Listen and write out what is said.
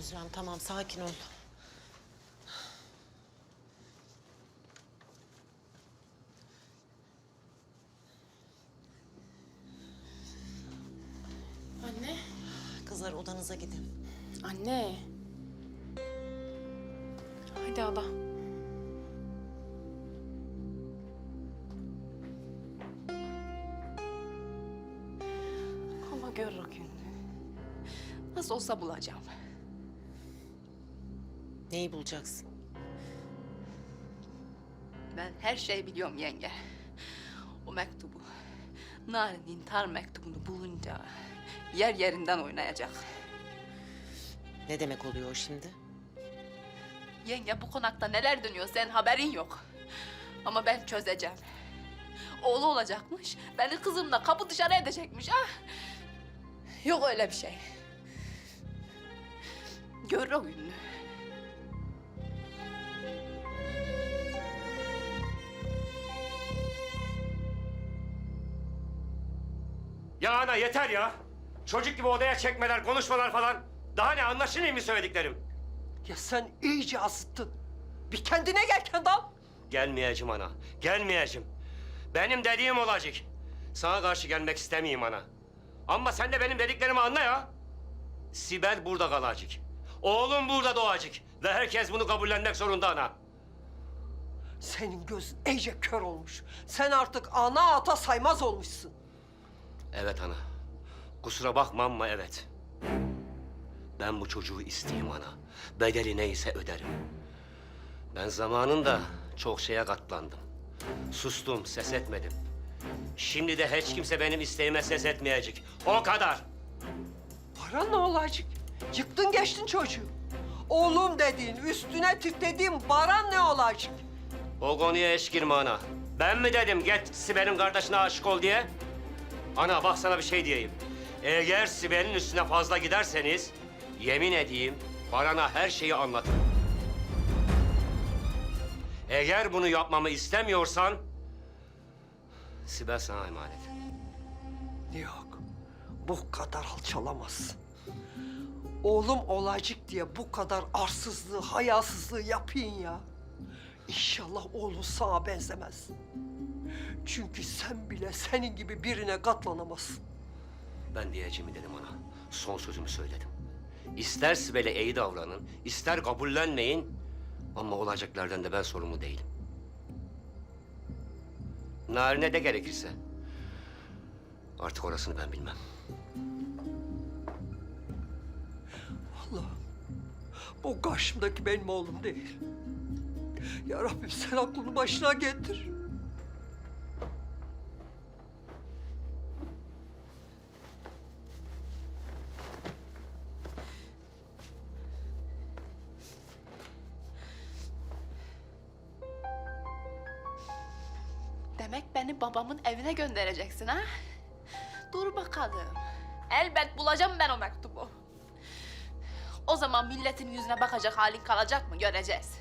Özlem tamam sakin ol. Anne. Kızlar odanıza gidin. Anne. Haydi hala. Ama gör o günü. Nasıl olsa bulacağım. Neyi bulacaksın? Ben her şeyi biliyorum yenge. O mektubu, Narin intihar mektubunu bulunca yer yerinden oynayacak. Ne demek oluyor o şimdi? Yenge bu konakta neler dönüyor senin haberin yok. Ama ben çözeceğim. Oğlu olacakmış, beni kızımla kapı dışarı edecekmiş ha. Yok öyle bir şey. Gör o gününü. Ya ana yeter ya. Çocuk gibi odaya çekmeler, konuşmalar falan. Daha ne anlaşılıyor mu söylediklerim? Ya sen iyice azıttın. Bir kendine gel Kendal. Gelmeyeceğim ana, gelmeyeceğim. Benim dediğim olacak. Sana karşı gelmek istemeyeyim ana. Ama sen de benim dediklerimi anla ya. Sibel burada kalacak. Oğlum burada doğacak. Ve herkes bunu kabullenmek zorunda ana. Senin gözün iyice kör olmuş. Sen artık ana ata saymaz olmuşsun. Evet ana. Kusura bakma ama evet. Ben bu çocuğu isteyeyim ana. Bedeli neyse öderim. Ben zamanında çok şeye katlandım. Sustum, ses etmedim. Şimdi de hiç kimse benim isteğime ses etmeyecek. O kadar. Para ne olacak? Yıktın geçtin çocuğu. Oğlum dediğin, üstüne titrediğin baran ne olacak? O konuya eş girme ana. Ben mi dedim git Sibel'in kardeşine aşık ol diye? Ana bak sana bir şey diyeyim. Eğer Sibel'in üstüne fazla giderseniz... ...yemin edeyim Baran'a her şeyi anlatırım. Eğer bunu yapmamı istemiyorsan... Sibel sana emanet. Yok, bu kadar alçalamazsın. Oğlum olacak diye bu kadar arsızlığı, hayasızlığı yapayım ya. İnşallah oğlun sana benzemez. Çünkü sen bile senin gibi birine katlanamazsın. Ben diyeceğimi dedim ana. Son sözümü söyledim. İster Sibel'e iyi davranın, ister kabullenmeyin... ...ama olacaklardan da ben sorumlu değilim. Narine de gerekirse. Artık orasını ben bilmem. Allah'ım, bu karşımdaki benim oğlum değil. Ya Rabbim sen aklını başına getir. Demek beni babamın evine göndereceksin ha? Dur bakalım. Elbet bulacağım ben o mektubu. O zaman milletin yüzüne bakacak halin kalacak mı göreceğiz.